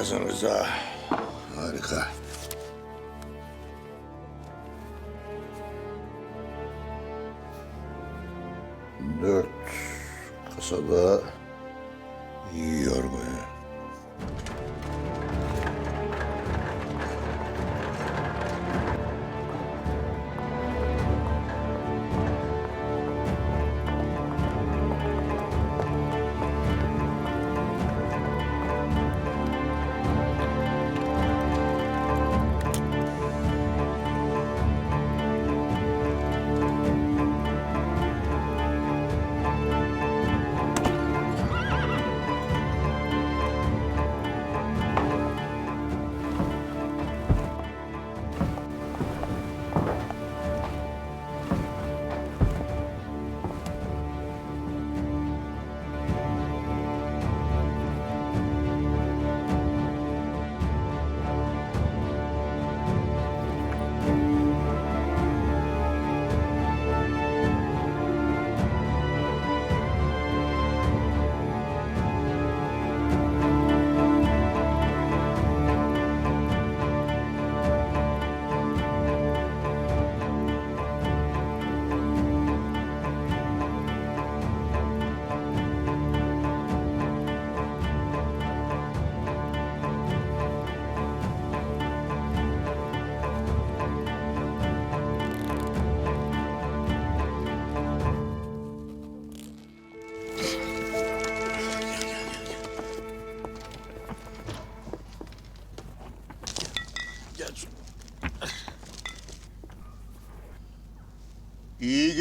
Harikasın Rıza. Harika. Dört kasada yiyor boyu.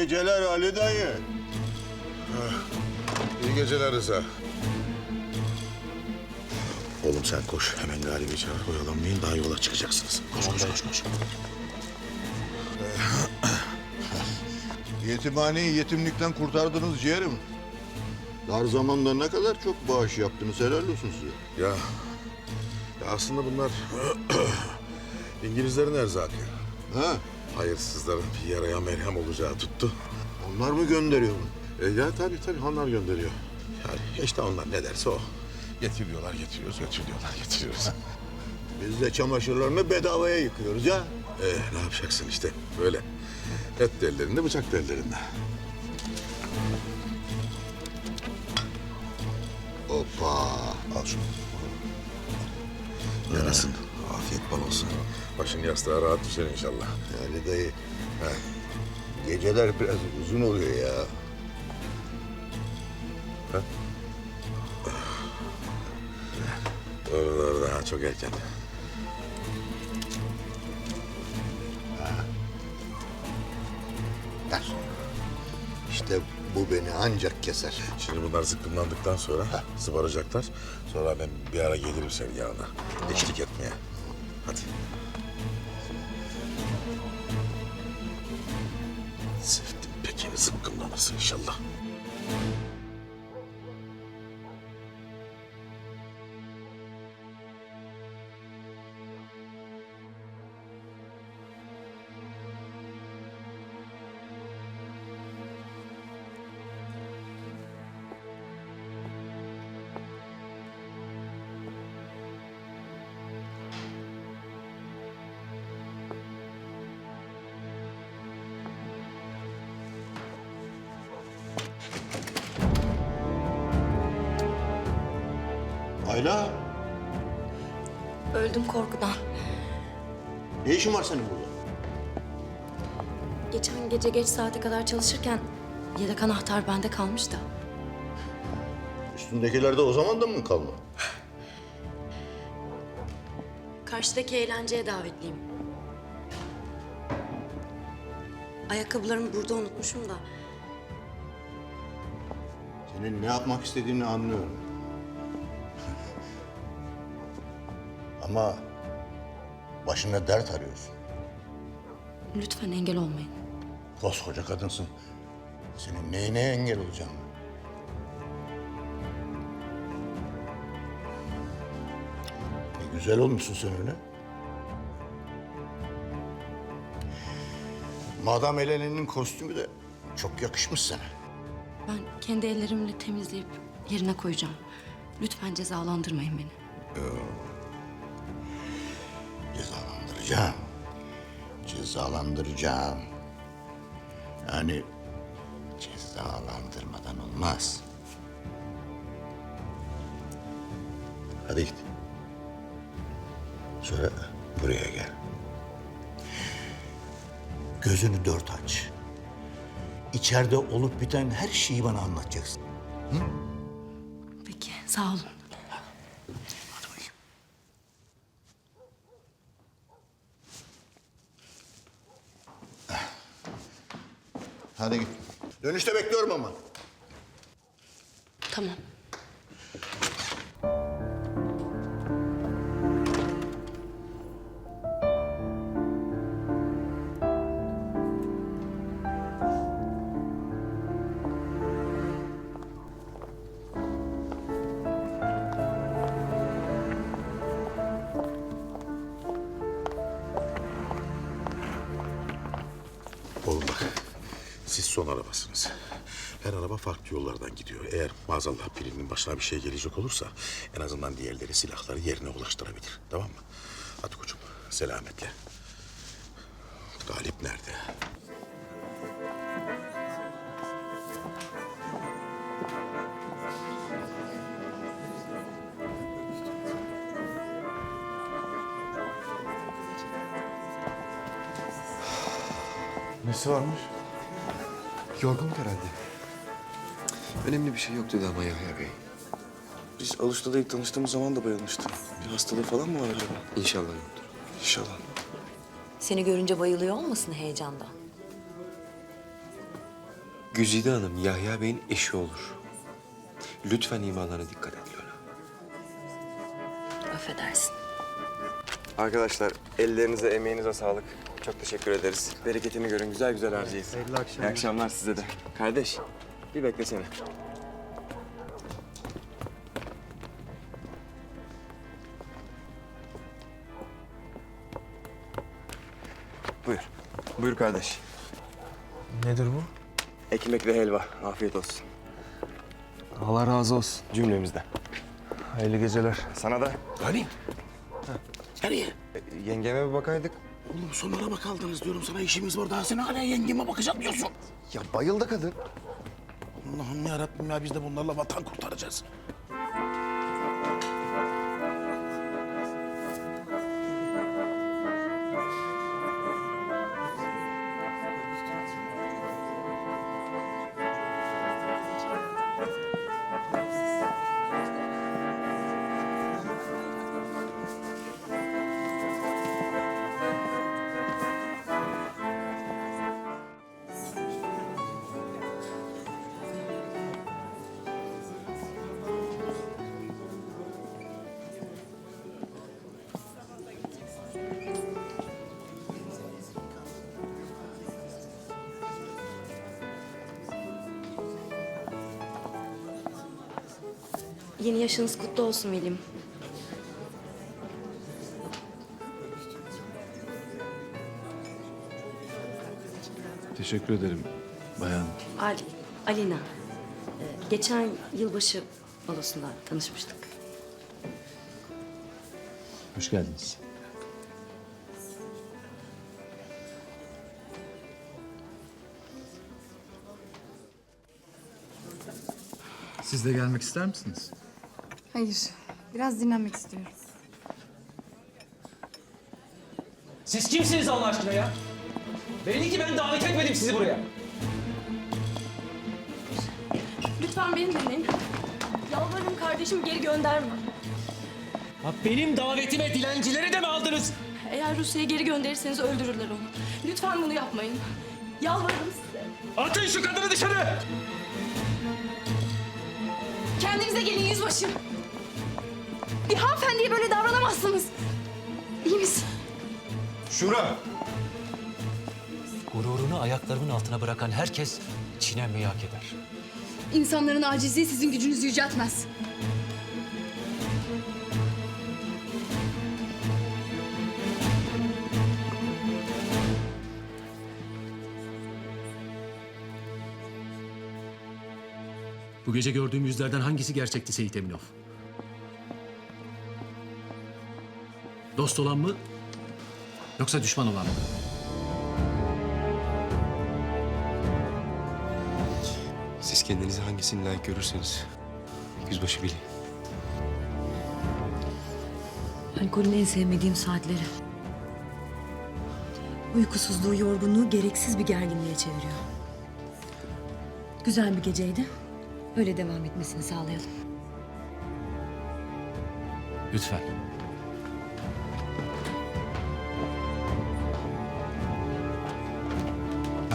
Geceler Ali dayı. İyi geceler Rıza. Oğlum sen koş. Hemen galibi çağır. Oyalanmayın. Daha yola çıkacaksınız. Koş koş koş koş. Yetimhaneyi yetimlikten kurtardınız ciğerim. Dar zamanda ne kadar çok bağış yaptınız. Helal olsun size. Ya, ya aslında bunlar İngilizlerin erzakı. Ha? Hayırsızların yaraya merhem olacağı tuttu. Onlar mı gönderiyor bunu? E ya tabii tabii onlar gönderiyor. Yani işte onlar ne derse o. Getiriyorlar, getiriyoruz, götürüyorlar, getiriyoruz. Biz de çamaşırlarını bedavaya yıkıyoruz ya. e, ne yapacaksın işte böyle. Et de ellerinde, bıçak da ellerinde. Hoppa. Al şunu. Yarasın. Afiyet bal olsun. Başın yastığa rahat düşer inşallah. Ali dayı. Ha. Geceler biraz uzun oluyor ya. Oralar daha çok erken. Ver. İşte bu beni ancak keser. Şimdi bunlar zıkkımlandıktan sonra sıvaracaklar. Sonra ben bir ara gelirim senin yanına. Eşlik etmeye. Hadi. Sevdim peki zıkkımlanırsın inşallah. Ayla, Öldüm korkudan. ne işin var senin burada? Geçen gece geç saate kadar çalışırken yedek anahtar bende kalmış da. Üstündekiler de o zaman da mı kalma? Karşıdaki eğlenceye davetliyim. Ayakkabılarımı burada unutmuşum da. Senin ne yapmak istediğini anlıyorum. Ama başına dert arıyorsun. Lütfen engel olmayın. Koskoca kadınsın. Senin neyine engel olacağım? Ne güzel olmuşsun sen öyle. Madam Elene'nin kostümü de çok yakışmış sana. Ben kendi ellerimle temizleyip yerine koyacağım. Lütfen cezalandırmayın beni. Cezalandıracağım. Cezalandıracağım. Yani cezalandırmadan olmaz. Hadi git. Sonra buraya gel. Gözünü dört aç. İçeride olup biten her şeyi bana anlatacaksın. Peki sağ olun. Hadi git. Dönüşte bekliyorum ama. Tamam. Oğlum bak, siz son arabasınız. Her araba farklı yollardan gidiyor. Eğer maazallah birinin başına bir şey gelecek olursa... ...en azından diğerleri silahları yerine ulaştırabilir. Tamam mı? Hadi koçum, selametle. Galip nerede? Nesi varmış? Yorgunluk herhalde. Önemli bir şey yok dedi ama Yahya Bey. Biz Avusturya'da ilk tanıştığımız zaman da bayılmıştı. Bir hastalığı falan mı var acaba? İnşallah yoktur. İnşallah. Seni görünce bayılıyor olmasın heyecandan? Güzide Hanım Yahya Bey'in eşi olur. Lütfen imalarına dikkat et Lola. Affedersin. Arkadaşlar ellerinize, emeğinize sağlık. Çok teşekkür ederiz. Bereketini görün. Güzel güzel harcayın. Hayırlı akşamlar. İyi akşamlar size de. Kardeş, bir beklesene. Buyur. Buyur kardeş. Nedir bu? Ekmekli helva. Afiyet olsun. Allah razı olsun. Cümlemizden. Hayırlı geceler. Sana da. Galip! Nereye? E, Yengeme bir bakaydık. Oğlum son araba kaldınız diyorum sana işimiz var. Daha sen hala yengeme bakacak diyorsun. Ya bayıldı kadın. Allah'ım ya Rabbim ya biz de bunlarla vatan kurtaracağız. Yeni yaşınız kutlu olsun Velim. Teşekkür ederim bayan. Ali, Alina. Ee, geçen yılbaşı balosunda tanışmıştık. Hoş geldiniz. Siz de gelmek ister misiniz? Hayır. Biraz dinlenmek istiyorum. Siz kimsiniz Allah aşkına ya? Belli ki ben davet etmedim sizi buraya. Lütfen beni dinleyin. Yalvarırım kardeşimi geri gönderme. Ha, benim davetime dilencileri de mi aldınız? Eğer Rusya'ya geri gönderirseniz öldürürler onu. Lütfen bunu yapmayın. Yalvarırım size. Atın şu kadını dışarı! Kendinize gelin yüzbaşı. Bir hanımefendiye böyle davranamazsınız. İyi misin? Şura. Gururunu ayaklarımın altına bırakan herkes çiğnenmeyi hak eder. İnsanların acizliği sizin gücünüzü yüceltmez. Bu gece gördüğüm yüzlerden hangisi gerçekti Seyit Eminov? Dost olan mı? Yoksa düşman olan mı? Siz kendinizi hangisini layık görürseniz yüzbaşı bilin. Alkolün en sevmediğim saatleri. Uykusuzluğu, yorgunluğu gereksiz bir gerginliğe çeviriyor. Güzel bir geceydi. Öyle devam etmesini sağlayalım. Lütfen.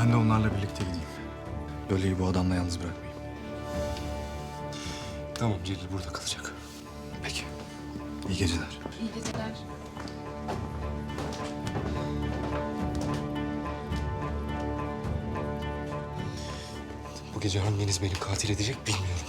Ben de onlarla birlikte gideyim. Lola'yı bu adamla yalnız bırakmayayım. Tamam Celil burada kalacak. Peki. İyi geceler. İyi geceler. Bu gece hanginiz beni katil edecek bilmiyorum.